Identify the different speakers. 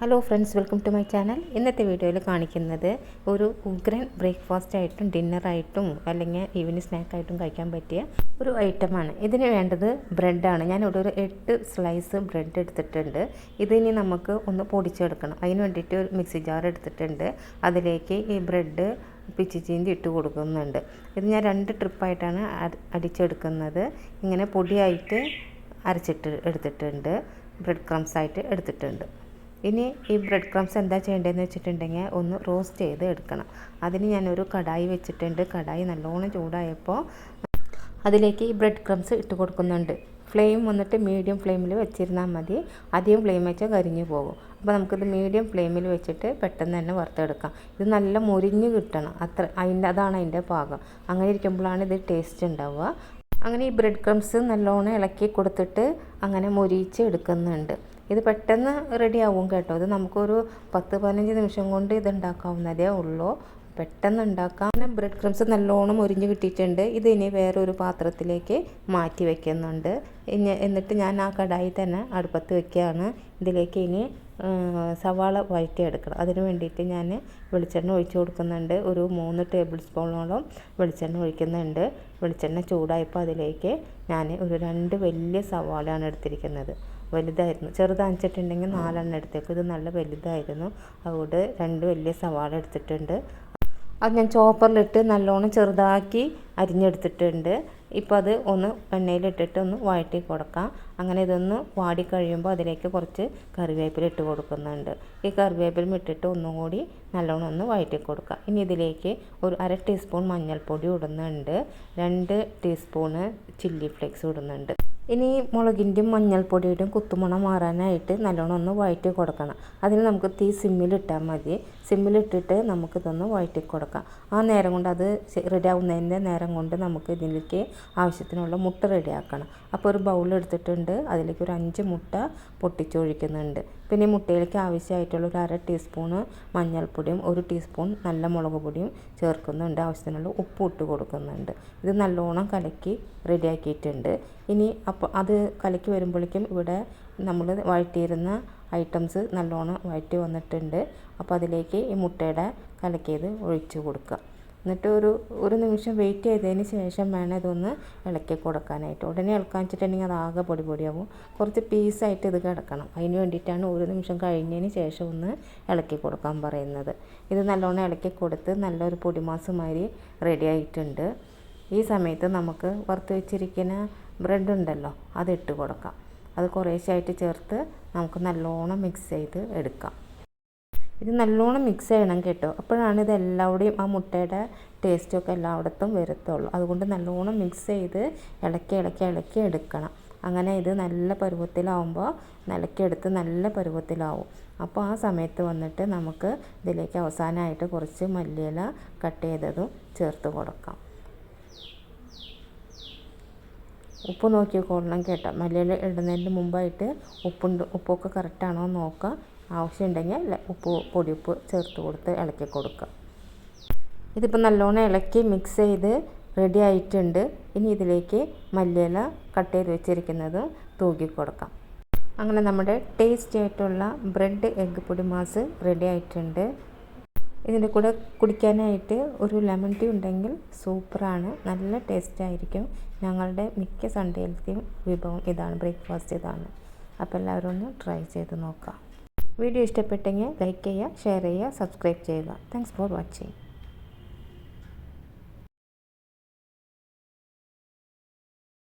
Speaker 1: Hello friends welcome to my channel ഇന്നത്തെ വീഡിയോയിൽ കാണിക്കുന്നത് ഒരു ഉഗ്രൻ ബ്രേക്ക്ഫാസ്റ്റ് ആയിട്ടും ഡിന്നറായിട്ടും അല്ലെങ്കിൽ ഈവനിങ് സ്നാക്കായിട്ടും കഴിക്കാൻ പറ്റിയ ഒരു ഐറ്റമാണ് ഇതിന് വേണ്ടത് ബ്രെഡാണ് ഞാനിവിടെ ഒരു എട്ട് സ്ലൈസ് ബ്രെഡ് എടുത്തിട്ടുണ്ട്. ഇതിനി നമുക്ക് ഒന്ന് പൊടിച്ചെടുക്കണം. അതിന് വേണ്ടിയിട്ട് ഒരു മിക്സി ജാർ എടുത്തിട്ടുണ്ട്. അതിലേക്ക് ഈ ബ്രെഡ് പിച്ചി ചീന്തി ഇട്ട് കൊടുക്കുന്നുണ്ട്. ഇത് ഞാൻ രണ്ട് ട്രിപ്പായിട്ടാണ് അടിച്ചെടുക്കുന്നത്. ഇങ്ങനെ പൊടിയായിട്ട് അരച്ചിട്ട് എടുത്തിട്ടുണ്ട്. ബ്രെഡ് ക്രംസ് ആയിട്ട് എടുത്തിട്ടുണ്ട്. ഇനി ഈ ബ്രെഡ് ക്രംസ് എന്താ ചെയ്യേണ്ടതെന്ന് വെച്ചിട്ടുണ്ടെങ്കിൽ ഒന്ന് റോസ്റ്റ് ചെയ്ത് എടുക്കണം. അതിന് ഞാനൊരു കടായി വെച്ചിട്ടുണ്ട്. കടായി നല്ലോണം ചൂടായപ്പോൾ അതിലേക്ക് ഈ ബ്രെഡ് ക്രംസ് ഇട്ട് കൊടുക്കുന്നുണ്ട്. ഫ്ലെയിം വന്നിട്ട് മീഡിയം ഫ്ലെയിമിൽ വെച്ചിരുന്നാൽ മതി. അധികം ഫ്ലെയിം വെച്ചാൽ കരിഞ്ഞു പോകും. അപ്പോൾ നമുക്കിത് മീഡിയം ഫ്ലെയിമിൽ വെച്ചിട്ട് പെട്ടെന്ന് തന്നെ വറുത്തെടുക്കാം. ഇത് നല്ല മുരിഞ്ഞ് കിട്ടണം. അത്ര അതിന്റെ അതാണ് അതിന്റെ പാകം. അങ്ങനെ ഇരിക്കുമ്പോഴാണ് ഇത് ടേസ്റ്റ് ഉണ്ടാവുക. അങ്ങനെ ഈ ബ്രെഡ് ക്രംസ് നല്ലോണം ഇളക്കി കൊടുത്തിട്ട് അങ്ങനെ മൊരിയിച്ച് എടുക്കുന്നുണ്ട്. ഇത് പെട്ടെന്ന് റെഡി ആവും കേട്ടോ. ഇത് നമുക്കൊരു പത്ത് പതിനഞ്ച് നിമിഷം കൊണ്ട് ഇത് ഉണ്ടാക്കാവുന്നതേ ഉള്ളൂ. പെട്ടെന്ന് ഉണ്ടാക്കാം. പിന്നെ ബ്രെഡ് ക്രംസ് നല്ലോണം ഒരിഞ്ഞ് കിട്ടിയിട്ടുണ്ട്. ഇത് ഇനി വേറൊരു പാത്രത്തിലേക്ക് മാറ്റി വെക്കുന്നുണ്ട്. എന്നിട്ട് ഞാൻ ആ കടായി തന്നെ അടുപ്പത്ത് വെക്കുകയാണ്. ഇതിലേക്ക് ഇനി സവാള വഴറ്റിയെടുക്കണം. അതിന് വേണ്ടിയിട്ട് ഞാൻ വെളിച്ചെണ്ണ ഒഴിച്ച് കൊടുക്കുന്നുണ്ട്. ഒരു മൂന്ന് ടേബിൾ സ്പൂണോളം വെളിച്ചെണ്ണ ഒഴിക്കുന്നുണ്ട്. വെളിച്ചെണ്ണ ചൂടായപ്പോൾ അതിലേക്ക് ഞാൻ ഒരു രണ്ട് വലിയ സവാളയാണ് എടുത്തിരിക്കുന്നത്. വലുതായിരുന്നു. ചെറുതാണിച്ചിട്ടുണ്ടെങ്കിൽ നാലെണ്ണം എടുത്തേക്കും. ഇത് നല്ല വലുതായിരുന്നു. അതുകൊണ്ട് രണ്ട് വലിയ സവാള എടുത്തിട്ടുണ്ട്. അത് ഞാൻ ചോപ്പറിലിട്ട് നല്ലോണം ചെറുതാക്കി അരിഞ്ഞെടുത്തിട്ടുണ്ട്. ഇപ്പോൾ അത് ഒന്ന് എണ്ണയിലിട്ടിട്ട് ഒന്ന് വഴറ്റി കൊടുക്കാം. അങ്ങനെ ഇതൊന്ന് വാടി കഴിയുമ്പോൾ അതിലേക്ക് കുറച്ച് കറിവേപ്പില ഇട്ട് കൊടുക്കുന്നുണ്ട്. ഈ കറിവേപ്പിലും ഇട്ടിട്ട് ഒന്നും കൂടി നല്ലോണം ഒന്ന് വഴറ്റി കൊടുക്കാം. ഇനി ഇതിലേക്ക് ഒരു അര ടീസ്പൂൺ മഞ്ഞൾപ്പൊടി ഇടുന്നുണ്ട്. രണ്ട് ടീസ്പൂണ് ചില്ലി ഫ്ലേക്സ് ഇടുന്നുണ്ട്. ഇനി മുളകിന്റെയും മഞ്ഞൾപ്പൊടിയുടെയും കുത്തുമണം മാറാനായിട്ട് നല്ലോണം ഒന്ന് വഴറ്റി കൊടുക്കണം. അതിന് നമുക്ക് തീ സിമ്മിലിട്ടാൽ മതി. സിമ്മിലിട്ടിട്ട് നമുക്കിതൊന്ന് വഴറ്റി കൊടുക്കാം. ആ നേരം കൊണ്ട് അത് റെഡി ആവുന്നതിന്റെ നേരം കൊണ്ട് നമുക്ക് ഇതിലേക്ക് ആവശ്യത്തിനുള്ള മുട്ട റെഡിയാക്കണം അപ്പോൾ ഒരു ബൗൾ എടുത്തിട്ടുണ്ട്. അതിലേക്ക് ഒരു അഞ്ച് മുട്ട പൊട്ടിച്ചൊഴിക്കുന്നുണ്ട്. പിന്നെ മുട്ടയിലേക്ക് ആവശ്യമായിട്ടുള്ള ഒരു അര ടീസ്പൂണ് മഞ്ഞൾപ്പൊടിയും ഒരു ടീസ്പൂൺ നല്ല മുളക് പൊടിയും ചേർക്കുന്നുണ്ട്. ആവശ്യത്തിനുള്ള ഉപ്പ് ഇട്ട് കൊടുക്കുന്നുണ്ട്. ഇത് നല്ലോണം കലക്കി റെഡിയാക്കിയിട്ടുണ്ട് ഇനി അപ്പോൾ അത് കലക്കി വരുമ്പോഴേക്കും ഇവിടെ നമ്മൾ വഴറ്റിയിരുന്ന ഐറ്റംസ് നല്ലോണം വഴറ്റി വന്നിട്ടുണ്ട്. അപ്പോൾ അതിലേക്ക് ഈ മുട്ടയുടെ കലക്കിയത് ഒഴിച്ച് കൊടുക്കുക. എന്നിട്ട് ഒരു ഒരു നിമിഷം വെയിറ്റ് ചെയ്തതിന് ശേഷം വേണം ഇതൊന്ന് ഇളക്കി കൊടുക്കാനായിട്ട്. ഉടനെ ഇളക്കാൻ വെച്ചിട്ടുണ്ടെങ്കിൽ അത് ആകെ പൊടി പൊടിയാവും. കുറച്ച് പീസായിട്ട് ഇത് കിടക്കണം. അതിന് വേണ്ടിയിട്ടാണ് ഒരു നിമിഷം കഴിഞ്ഞതിന് ശേഷം ഒന്ന് ഇളക്കി കൊടുക്കാൻ പറയുന്നത്. ഇത് നല്ലോണം ഇളക്കി കൊടുത്ത് നല്ലൊരു പൊടിമാസമാതിരി റെഡി ആയിട്ടുണ്ട്. ഈ സമയത്ത് നമുക്ക് വറുത്ത് വെച്ചിരിക്കുന്ന ബ്രെഡ് ഉണ്ടല്ലോ അത് ഇട്ട് കൊടുക്കാം. അത് കുറേശ്ശായിട്ട് ചേർത്ത് നമുക്ക് നല്ലോണം മിക്സ് ചെയ്ത് എടുക്കാം. ഇത് നല്ലോണം മിക്സ് ചെയ്യണം കേട്ടോ. അപ്പോഴാണ് ഇത് എല്ലാവിടെയും ആ മുട്ടയുടെ ടേസ്റ്റൊക്കെ എല്ലായിടത്തും വരത്തുള്ളൂ. അതുകൊണ്ട് നല്ലോണം മിക്സ് ചെയ്ത് ഇളക്കി ഇളക്കി ഇളക്കി എടുക്കണം. അങ്ങനെ ഇത് നല്ല പരുവത്തിലാവുമ്പോൾ നിലക്കെടുത്ത് നല്ല പരുവത്തിലാവും. അപ്പോൾ ആ സമയത്ത് വന്നിട്ട് നമുക്ക് ഇതിലേക്ക് അവസാനമായിട്ട് കുറച്ച് മല്ലിയില കട്ട് ചെയ്തതും ചേർത്ത് കൊടുക്കാം. ഉപ്പ് നോക്കിക്കോളണം കേട്ടോ. മല്ലിയില ഇടുന്നതിന് മുമ്പായിട്ട് ഉപ്പുണ്ട് ഉപ്പൊക്കെ കറക്റ്റാണോ നോക്കുക ആവശ്യമുണ്ടെങ്കിൽ ഉപ്പ് പൊടിയുപ്പ് ചേർത്ത് കൊടുത്ത് ഇളക്കി കൊടുക്കുക ഇതിപ്പോൾ നല്ലോണം ഇളക്കി മിക്സ് ചെയ്ത് റെഡി ആയിട്ടുണ്ട്. ഇനി ഇതിലേക്ക് മല്ലിയില കട്ട് ചെയ്ത് വെച്ചിരിക്കുന്നത് തൂക്കി കൊടുക്കാം. അങ്ങനെ നമ്മുടെ ടേസ്റ്റി ആയിട്ടുള്ള ബ്രെഡ് എഗ്ഗ് പൊടി മാസ് റെഡി ആയിട്ടുണ്ട്. ഇതിന്റെ കൂടെ കുടിക്കാനായിട്ട് ഒരു ലെമൺ ടീ ഉണ്ടെങ്കിൽ സൂപ്പറാണ്. നല്ല ടേസ്റ്റ് ആയിരിക്കും ഞങ്ങളുടെ മിക്ക സൺഡേയിലത്തെയും വിഭവം ഇതാണ്. ബ്രേക്ക്ഫാസ്റ്റ് ഇതാണ്. അപ്പോൾ എല്ലാവരും ഒന്ന് ട്രൈ ചെയ്ത് നോക്കാം. വീഡിയോ ഇഷ്ടപ്പെട്ടെങ്കിൽ ലൈക്ക് ചെയ്യുക ഷെയർ ചെയ്യുക സബ്സ്ക്രൈബ് ചെയ്യുക. Thanks for watching